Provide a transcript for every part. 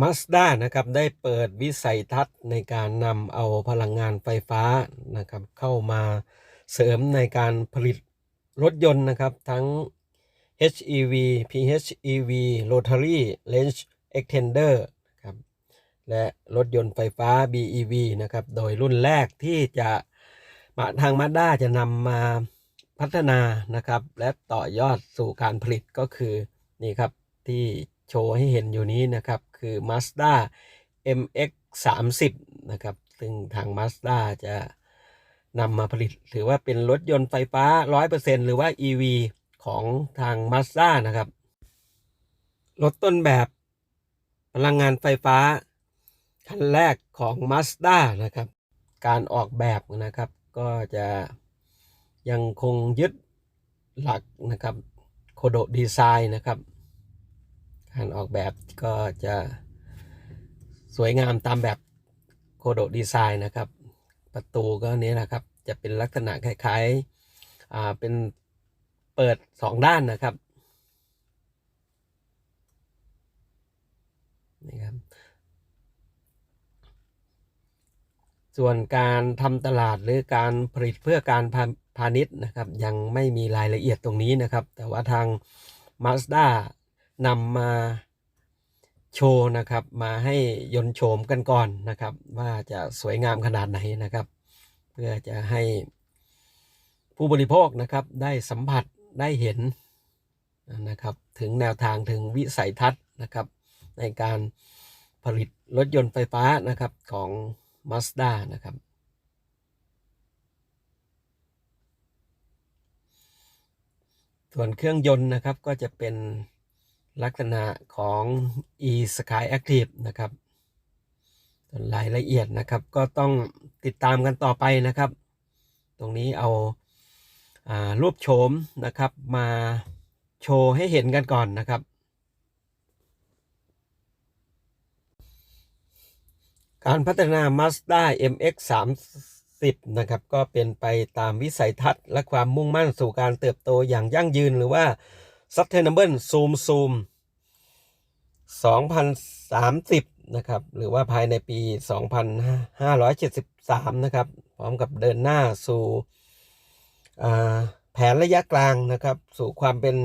มาสด้านะครับได้เปิดวิสัยทัศน์ในการนำเอาพลังงานไฟฟ้านะครับเข้ามาเสริมในการผลิตรถยนต์นะครับ ทั้ง HEV PHEV Rotary Range Extender ครับและรถยนต์ไฟฟ้า BEV นะครับโดยรุ่นแรกที่จะมาทางมาด้าจะนำมาพัฒนานะครับ และต่อยอดสู่การผลิตก็คือนี่ครับที่ โชว์ให้เห็นอยู่นี้นะครับ คือ Mazda MX 30นะครับ ซึ่งทาง Mazda จะนำมาผลิต ถือว่าเป็นรถยนต์ไฟฟ้า 100%หรือว่า EV ของทาง Mazda นะครับ รถต้นแบบพลังงานไฟฟ้า คันแรกของ Mazda นะครับ การออกแบบนะครับ ก็จะยังคงยึดหลักนะครับโคโดดีไซน์นะครับ การออกแบบก็จะสวยงามตามแบบโคโดดีไซน์นะครับ ประตูก็นี้นะครับ จะเป็นลักษณะคล้ายๆอ่าเป็นเปิดสองด้านนะครับนี่ครับ ส่วนการทำตลาดหรือการผลิตเพื่อการพาพาณิชย์นะครับ ยังไม่มีรายละเอียดตรงนี้นะครับ แต่ว่าทาง Mazda นำมาโชว์นะครับ มาให้ยนโฉมกันก่อนนะครับ ว่าจะสวยงามขนาดไหนนะครับ เพื่อจะให้ผู้บริโภคนะครับได้สัมผัสได้เห็นนะครับ ถึงแนวทางถึงวิสัยทัศน์นะครับ ในการผลิตรถยนต์ไฟฟ้านะครับของ Mazda นะครับ ส่วนเครื่องยนต์นะครับก็จะเป็น ลักษณะของ e sky active นะครับส่วนรายละเอียดนะครับ ก็ต้องติดตามกันต่อไปนะครับ ตรงนี้เอาอารูปโฉมนะครับ มาโชว์ให้เห็นกันก่อนนะครับ การพัฒนา Mazda MX 30นะครับก็เป็นไปตามวิสัยทัศน์และความมุ่งมั่นสู่การเติบโตอย่างยั่งยืนหรือว่า Sustainable Zoom Zoom 2030 นะครับ หรือว่าภายในปี 2573 นะครับ พร้อมกับเดินหน้าสู่แผนระยะกลางนะครับ สู่ความเป็น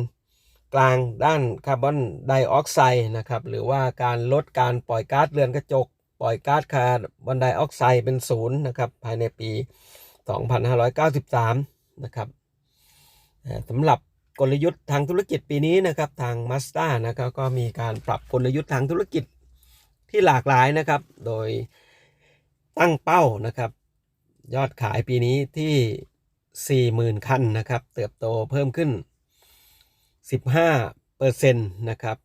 กลางด้านคาร์บอนไดออกไซด์นะครับ หรือว่าการลดการปล่อยก๊าซเรือนกระจก ปล่อยก๊าซคาร์บอนไดออกไซด์เป็นศูนย์นะครับ ภายในปี 2593 นะครับสำหรับ กลยุทธ์ทางธุรกิจปีนี้นะครับทางมาสเตอร์นะครับก็มีการปรับกลยุทธ์ทางธุรกิจที่หลากหลายนะครับ โดยตั้งเป้านะครับ ยอดขายปีนี้ที่ 40,000 คันนะครับ เติบโตเพิ่มขึ้น 15%นะครับ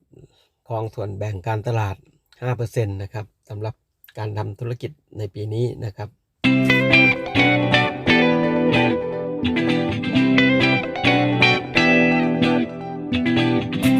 ของส่วนแบ่งการตลาด 5%นะครับสำหรับการทำธุรกิจในปีนี้นะครับ Música